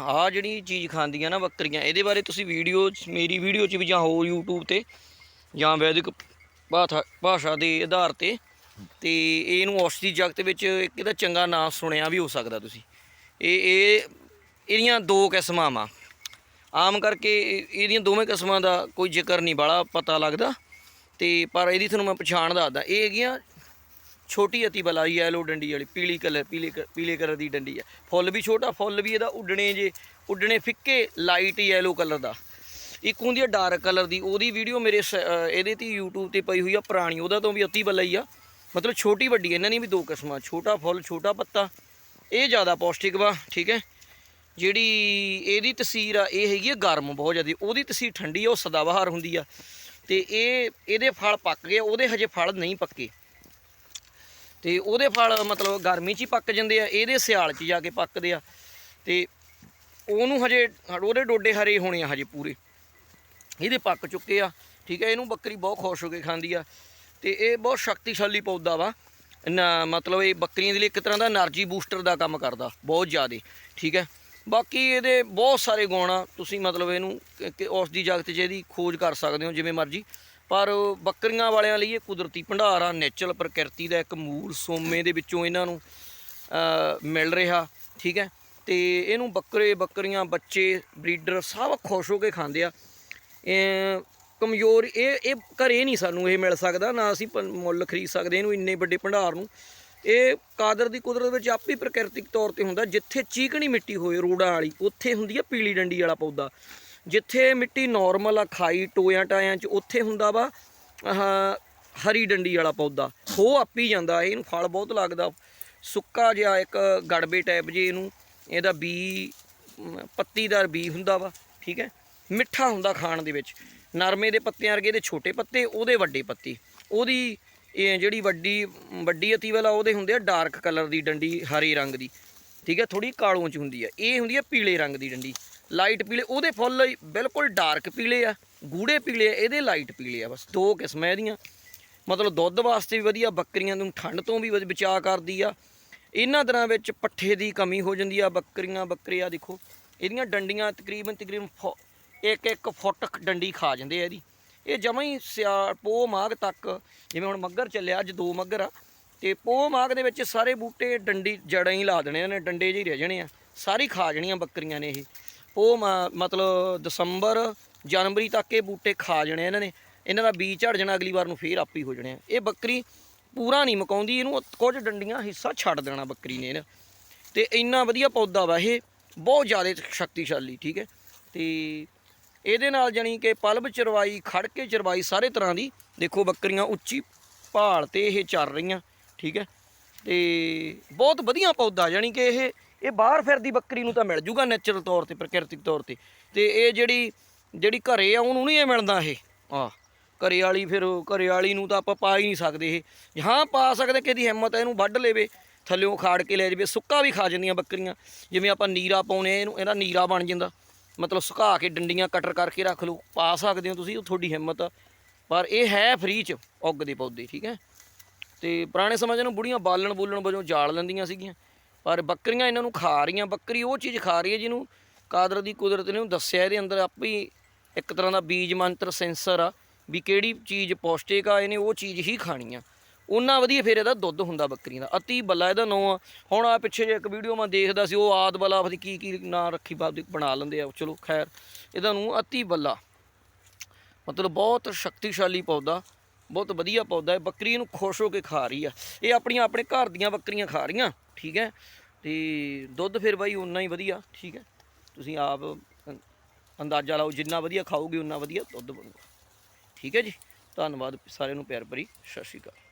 ਆ ਜਿਹੜੀ ਚੀਜ਼ ਖਾਂਦੀਆਂ ਨਾ ਬੱਕਰੀਆਂ, ਇਹਦੇ ਬਾਰੇ ਤੁਸੀਂ ਵੀਡੀਓ, ਮੇਰੀ ਵੀਡੀਓ 'ਚ ਵੀ ਜਾਂ ਹੋਰ YouTube ਤੇ ਜਾਂ ਵੈਦਿਕ ਭਾਸ਼ਾ ਭਾਸ਼ਾ ਦੇ ਆਧਾਰ ਤੇ ਤੇ ਇਹਨੂੰ ਔਸ਼ਧੀ ਜਗਤ ਵਿੱਚ ਇੱਕ ਇਹਦਾ ਚੰਗਾ ਨਾਮ ਸੁਣਿਆ ਵੀ ਹੋ ਸਕਦਾ ਤੁਸੀਂ। ਇਹ ਇਹ, ਇਹਦੀਆਂ ਦੋ ਕਿਸਮਾਂ ਵਾ। ਆਮ ਕਰਕੇ ਇਹ- ਇਹਦੀਆਂ ਦੋਵੇਂ ਕਿਸਮਾਂ ਦਾ ਕੋਈ ਜ਼ਿਕਰ ਨਹੀਂ ਬਾਲਾ ਪਤਾ ਲੱਗਦਾ। ਤੇ ਪਰ ਇਹਦੀ ਤੁਹਾਨੂੰ ਮੈਂ ਪਛਾਣ ਦੱਸਦਾ। ਇਹ ਹੈਗੀਆਂ ਛੋਟੀ ਅਤੀ ਬਲਾ ਯੈਲੋ ਡੰਡੀ ਵਾਲੀ, ਪੀਲੀ ਕਲਰ ਪੀਲੇ ਕ- ਪੀਲੇ ਕਲਰ ਦੀ ਡੰਡੀ ਆ। ਫੁੱਲ ਵੀ ਛੋਟਾ, ਫੁੱਲ ਵੀ ਇਹਦਾ ਉੱਡਣੇ ਜੇ, ਉੱਡਣੇ ਫਿੱਕੇ ਲਾਈਟ ਯੈਲੋ ਕਲਰ ਦਾ। ਇੱਕ ਹੁੰਦੀ ਆ ਡਾਰਕ ਕਲਰ ਦੀ, ਉਹਦੀ ਵੀਡੀਓ ਮੇਰੇ ਸ- ਇਹਦੇ ਤੇ YouTube ਤੇ ਪਈ ਹੋਈ ਆ ਪੁਰਾਣੀ, ਉਹਦਾ ਤੋਂ ਵੀ ਅਤੀ ਬਲਾ ਹੀ ਆ। ਮਤਲਬ ਛੋਟੀ ਵੱਡੀ, ਇਹਨਾਂ ਨੇ ਵੀ ਦੋ ਕਿਸਮਾਂ, ਛੋਟਾ ਫੁੱਲ, ਛੋਟਾ ਪੱਤਾ, ਇਹ ਜ਼ਿਆਦਾ ਪੌਸ਼ਟਿਕ ਵਾ, ਠੀਕ ਹੈ? ਜਿਹੜੀ ਇਹਦੀ ਤਸੀਰ ਆ, ਇਹ ਹੈਗੀ ਆ ਗਰਮ, ਬਹੁਤ ਜ਼ਿਆਦਾ, ਉਹਦੀ ਤਸੀਰ ਠੰਡੀ ਆ, ਉਹ ਸਦਾਬਹਾਰ ਹੁੰਦੀ ਆ। ਤੇ ਇਹ, ਇਹਦੇ ਫਲ ਪੱਕ ਗਏ, ਉਹਦੇ ਹਜੇ ਫਲ ਨਹੀਂ ਪੱਕੇ। ਤੇ ਉਹਦੇ ਫਲ ਮਤਲਬ ਗਰਮੀ 'ਚ ਹੀ ਪੱਕ ਜਾਂਦੇ ਆ, ਇਹਦੇ ਸਿਆਲ 'ਚ ਜਾ ਕੇ ਪੱਕਦੇ ਆ। ਤੇ ਉਹਨੂੰ ਹਜੇ ਉਹਦੇ ਡੋਡੇ ਹਰੇ ਹੋਣੇ ਆ ਹਜੇ ਪੂਰੇ। ਇਹਦੇ ਪੱਕ ਚੁੱਕੇ ਆ, ਠੀਕ ਹੈ ਇਹਨੂੰ ਬੱਕਰੀ ਬਹੁਤ ਖੁਸ਼ ਹੋ ਕੇ ਖਾਂਦੀ ਆ। ਤੇ ਇਹ ਬਹੁਤ ਸ਼ਕਤੀਸ਼ਾਲੀ ਪੌਦਾ ਵਾ। ਨਾ, ਮਤਲਬ ਇਹ ਬੱਕਰੀਆਂ ਦੇ ਲਈ ਇੱਕ ਤਰ੍ਹਾਂ ਦਾ એનર્ਜੀ ਬੂਸਟਰ ਦਾ ਕੰਮ ਕਰਦਾ, ਬਹੁਤ ਜ਼ਿਆਦਾ, ਠੀਕ ਹੈ ਬਾਕੀ ਇਹਦੇ ਬਹੁਤ ਸਾਰੇ ਗੁਣ ਆ, ਤੁਸੀਂ ਮਤਲਬ ਇਹਨੂੰ ਉਸ ਦੀ ਜਗਤ 'ਚ ਇਹਦੀ ਖੋਜ ਕਰ ਸਕਦੇ ਹੋ, ਜਿਵੇਂ ਮਰਜ਼ੀ। ਪਰ ਬੱਕਰੀਆਂ ਵਾਲਿਆਂ ਲਈ ਇਹ ਕੁਦਰਤੀ ਭੰਡਾਰ ਆ ਨੇਚਰਲ ਪ੍ਰਕਿਰਤੀ ਦਾ ਇੱਕ ਮੂਲ ਸੋਮੇ ਦੇ ਵਿੱਚੋਂ ਇਹਨਾਂ ਨੂੰ ਮਿਲ ਰਿਹਾ, ਠੀਕ ਹੈ? ਤੇ ਇਹਨੂੰ ਬੱਕਰੇ, ਬੱਕਰੀਆਂ, ਬੱਚੇ, ਬਰੀਡਰ ਸਭ ਖੁਸ਼ ਹੋ ਕੇ ਖਾਂਦੇ ਆ। ਕਮਜ਼ੋਰ, ਇਹ ਇਹ ਘਰੇ ਨਹੀਂ ਸਾਨੂੰ ਇਹ ਮਿਲ ਸਕਦਾ, ਨਾ ਅਸੀਂ ਮੁੱਲ ਖਰੀਦ ਸਕਦੇ ਇਹਨੂੰ ਇੰਨੇ ਵੱਡੇ ਭੰਡਾਰ ਨੂੰ। ਇਹ ਕਾਦਰ ਦੀ ਕੁਦਰਤ ਵਿੱਚ ਆਪੇ ਹੀ ਪ੍ਰਕਿਰਤਿਕ ਤੌਰ ਤੇ ਹੁੰਦਾ, ਜਿੱਥੇ ਚੀਕਣੀ ਮਿੱਟੀ ਹੋਏ ਰੋੜਾ ਵਾਲੀ, ਉੱਥੇ ਹੁੰਦੀ ਆ ਪੀਲੀ ਡੰਡੀ ਵਾਲਾ ਪੌਦਾ। ਜਿੱਥੇ ਮਿੱਟੀ ਨਾਰਮਲ ਆ, ਖਾਈ, ਟੋਇਆਂ ਟਾਇਆਂ 'ਚ, ਉੱਥੇ ਹੁੰਦਾ ਵਾ ਹਰੀ ਡੰਡੀ ਵਾਲਾ ਪੌਦਾ। ਹੋ ਆਪੀ ਜਾਂਦਾ, ਇਹਨੂੰ ਫਲ ਬਹੁਤ ਲੱਗਦਾ। ਸੁੱਕਾ ਜਿਹਾ ਇੱਕ ਗੜਬੇ ਟਾਈਪ ਜੇ ਇਹਨੂੰ, ਇਹਦਾ ਬੀ ਪੱਤੀਦਾਰ ਬੀ ਹੁੰਦਾ ਵਾ, ਠੀਕ ਹੈ? ਮਿੱਠਾ ਹੁੰਦਾ ਖਾਣ ਦੇ ਵਿੱਚ। ਨਰਮੇ ਦੇ ਪੱਤਿਆਂ ਵਰਗੇ ਦੇ ਛੋਟੇ ਪੱਤੇ, ਉਹਦੇ ਵੱਡੇ ਪੱਤੇ। ਉਹਦੀ ਇਹ ਜਿਹੜੀ ਵੱਡੀ ਵੱਡੀ ਅਤੀ ਵਾਲਾ ਉਹਦੇ ਹੁੰਦੇ ਆ ਡਾਰਕ ਕਲਰ ਦੀ ਡੰਡੀ, ਹਰੇ ਰੰਗ ਦੀ। ਠੀਕ ਹੈ ਥੋੜੀ ਕਾਲੋਂ ਚ ਹੁੰਦੀ ਆ। ਇਹ ਹੁੰਦੀ ਆ ਪੀਲੇ ਰੰਗ ਦੀ ਡੰਡੀ। ਲਾਈਟ ਪੀਲੇ, ਉਹਦੇ ਫੁੱਲ ਬਿਲਕੁਲ ਡਾਰਕ ਪੀਲੇ ਆ, ਗੂੜੇ ਪੀਲੇ ਆ, ਇਹਦੇ ਲਾਈਟ ਪੀਲੇ ਆ, ਬਸ ਦੋ ਕਿਸਮਾਂ ਇਹਦੀਆਂ। ਮਤਲਬ ਦੁੱਧ ਵਾਸਤੇ ਵੀ ਵਧੀਆ, ਬੱਕਰੀਆਂ ਨੂੰ ਠੰਡ ਤੋਂ ਵੀ ਬਚ- ਬਚਾਅ ਕਰਦੀ ਆ। ਇਹਨਾਂ ਦਿਨਾਂ ਵਿੱਚ ਪੱਠੇ ਦੀ ਕਮੀ ਹੋ ਜਾਂਦੀ ਆ, ਬੱਕਰੀਆਂ, ਬੱਕਰੇ ਆ ਦੇਖੋ, ਇਹਦੀਆਂ ਡੰਡੀਆਂ ਤਕਰੀਬਨ ਤਕਰੀਬਨ ਫੁ- ਇੱਕ ਇੱਕ ਫੁੱਟ ਡੰਡੀ ਖਾ ਜਾਂਦੇ ਆ ਇਹਦੀ। ਇਹ ਜਮਾਂ ਹੀ ਸਿਆ ਪੋ ਮਾਘ ਤੱਕ, ਜਿਵੇਂ ਹੁਣ ਮੱਗਰ ਚੱਲਿਆ, ਅੱਜ ਦੋ ਮੱਗਰ ਆ। ਤੇ ਪੋਹ ਮਾਘ ਦੇ ਵਿੱਚ ਸਾਰੇ ਬੂਟੇ ਡੰਡੀ ਜੜਾਂ ਹੀ ਲਾ ਦੇਣੇ ਨੇ ਡੰਡੇ ਜਿਹੇ ਰਹਿ ਜਾਣੇ ਆ। ਸਾਰੀ ਖਾ ਜਾਣੀਆਂ ਬੱਕਰੀਆਂ ਨੇ ਇਹ। ਪੋਹ ਮ- ਮਤਲਬ ਦਸੰਬਰ, ਜਨਵਰੀ ਤੱਕ ਇਹ ਬੂਟੇ ਖਾ ਜਾਣੇ ਇਹਨਾਂ ਨੇ। ਇਹਨਾਂ ਦਾ ਬੀਜ ਝੜ ਜਾਣਾ, ਅਗਲੀ ਵਾਰ ਨੂੰ ਫੇਰ ਆਪੀ ਹੋ ਜਾਣੇ ਆ। ਇਹ ਬੱਕਰੀ ਪੂਰਾ ਨਹੀਂ ਮਕਾਉਂਦੀ, ਇਹਨੂੰ ਕੁਝ ਡੰਡੀਆਂ ਹਿੱਸਾ ਛੱਡ ਦੇਣਾ ਬੱਕਰੀ ਨੇ ਇਹਨਾਂ। ਤੇ ਇੰਨਾ ਵਧੀਆ ਪੌਦਾ ਵਾ ਇਹ, ਬਹੁਤ ਜ਼ਿਆਦਾ ਸ਼ਕਤੀਸ਼ਾਲੀ, ਠੀਕ ਹੈ। ਤੇ ਇਹਦੇ ਨਾਲ ਜਾਣੀ ਕਿ ਪਲਬ ਚਰਵਾਈ ਖੜ ਕੇ ਚਰਵਾਈ ਸਾਰੇ ਤਰ੍ਹਾਂ ਦੀ, ਦੇਖੋ ਬੱਕਰੀਆਂ ਉੱਚੀ ਭਾਲ ਤੇ ਇਹ ਚੱਲ ਰਹੀਆਂ। ਠੀਕ ਹੈ? ਤੇ ਬਹੁਤ ਵਧੀਆ ਪੌਦਾ ਜਾਣੀ ਕਿ ਇਹ ਇਹ ਬਾਹਰ ਫਿਰਦੀ ਬੱਕਰੀ ਨੂੰ ਤਾਂ ਮਿਲ ਜੂਗਾ ਨੈਚੁਰਲ ਤੌਰ ਤੇ, ਪ੍ਰਕਿਰਤਿਕ ਤੌਰ ਤੇ। ਤੇ ਇਹ ਜਿਹੜੀ ਜਿਹੜੀ ਘਰੇ ਆ, ਉਹਨੂੰ ਨਹੀਂ ਇਹ ਮਿਲਦਾ ਇਹ। ਆ ਘਰੇ ਵਾਲੀ ਫਿਰ, ਘਰੇ ਵਾਲੀ ਨੂੰ ਤਾਂ ਆਪਾਂ ਪਾ ਹੀ ਨਹੀਂ ਸਕਦੇ ਇਹ। ਹਾਂ, ਪਾ ਸਕਦੇ ਕਿ ਇਹਦੀ ਹਿੰਮਤ ਇਹਨੂੰ ਵੱਢ ਲੇਵੇ, ਥੱਲਿਓਂ ਖਾੜ ਕੇ ਲੈ ਜਾਵੇ। ਸੁੱਕਾ ਵੀ ਖਾ ਜਾਂਦੀਆਂ ਬੱਕਰੀਆਂ। ਜਿਵੇਂ ਆਪਾਂ ਨੀਰਾ ਪਾਉਨੇ ਆ, ਇਹਨੂੰ, ਇਹਦਾ ਨੀਰਾ ਬਣ ਜਾਂਦਾ। ਮਤਲਬ ਸੁਕਾ ਕੇ ਡੰਡੀਆਂ ਕਟਰ ਕਰਕੇ ਰੱਖ ਲਓ। ਪਾ ਸਕਦੇ ਹੋ ਤੁਸੀਂ, ਉਹ ਤੁਹਾਡੀ ਹਿੰਮਤ ਆ। ਪਰ ਇਹ ਹੈ ਫ੍ਰੀ ਚ, ਉੱਗ ਦੇ ਪੌਦੇ, ਠੀਕ ਹੈ? ਤੇ ਪੁਰਾਣੇ ਸਮੇਂ 'ਚ ਇਹਨੂੰ ਬੁੜੀਆਂ ਬਾਲਣ ਬੋਲਣ ਵਜੋਂ ਜਾਲ ਲੈਂਦੀਆਂ ਸੀਗੀਆਂ। ਪਰ ਬੱਕਰੀਆਂ ਇਹਨਾਂ ਨੂੰ ਖਾ ਰਹੀਆਂ, ਬੱਕਰੀ ਉਹ ਚੀਜ਼ ਖਾ ਰਹੀ ਹੈ ਜਿਹਨੂੰ ਕਾਦਰ ਦੀ ਕੁਦਰਤ ਨੇ ਉਹਨੂੰ ਦੱਸਿਆ ਇਹਦੇ ਅੰਦਰ ਆਪੇ ਹੀ ਇੱਕ ਤਰ੍ਹਾਂ ਦਾ ਬੀਜ ਮੰਤਰ ਸੈਂਸਰ ਆ ਵੀ ਕਿਹੜੀ ਚੀਜ਼ ਪੌਸ਼ਟਿਕ ਆ, ਇਹਨੇ ਉਹ ਚੀਜ਼ ਹੀ ਖਾਣੀ ਆ। ਉਹਨਾਂ ਵਧੀਆ ਫਿਰ ਇਹਦਾ ਦੁੱਧ ਹੁੰਦਾ ਬੱਕਰੀਆਂ ਦਾ, ਅਤੀ ਬੱਲਾ ਇਹਦਾ ਨਾਂ ਆ। ਹੁਣ ਆ ਪਿੱਛੇ ਜੇ ਇੱਕ ਵੀਡੀਓ ਮੈਂ ਦੇਖਦਾ ਸੀ, ਉਹ ਆਦ ਬੱਲਾ ਪਤਾ ਕੀ ਕੀ ਨਾਂ ਰੱਖੀ ਬਾਬਦੀ ਬਣਾ ਲੈਂਦੇ ਆ। ਚਲੋ ਖੈਰ, ਇਹਦਾ ਨੂੰ ਅਤੀ ਬੱਲਾ। ਮਤਲਬ ਬਹੁਤ ਸ਼ਕਤੀਸ਼ਾਲੀ ਪੌਦਾ। ਬਹੁਤ ਵਧੀਆ ਪੌਦਾ ਹੈ, ਬੱਕਰੀ ਇਹਨੂੰ ਖੁਸ਼ ਹੋ ਕੇ ਖਾ ਰਹੀ ਆ। ਇਹ ਆਪਣੀਆਂ ਆਪਣੇ ਘਰ ਦੀਆਂ ਬੱਕਰੀਆਂ ਖਾ ਰਹੀਆਂ, ਠੀਕ ਹੈ? ਤੇ ਦੁੱਧ ਫਿਰ ਬਾਈ ਉਨਾ ਹੀ ਵਧੀਆ, ਠੀਕ ਹੈ? ਤੁਸੀਂ ਆਪ ਅੰਦਾਜ਼ਾ ਲਾਓ, ਜਿੰਨਾ ਵਧੀਆ ਖਾਓਗੇ ਉਨਾ ਵਧੀਆ ਦੁੱਧ ਬਣੂਗਾ। ਠੀਕ ਹੈ ਜੀ? ਧੰਨਵਾਦ ਸਾਰਿਆਂ ਨੂੰ, ਪਿਆਰ ਭਰੀ, ਸਤਿ ਸ਼੍ਰੀ ਅਕਾਲ।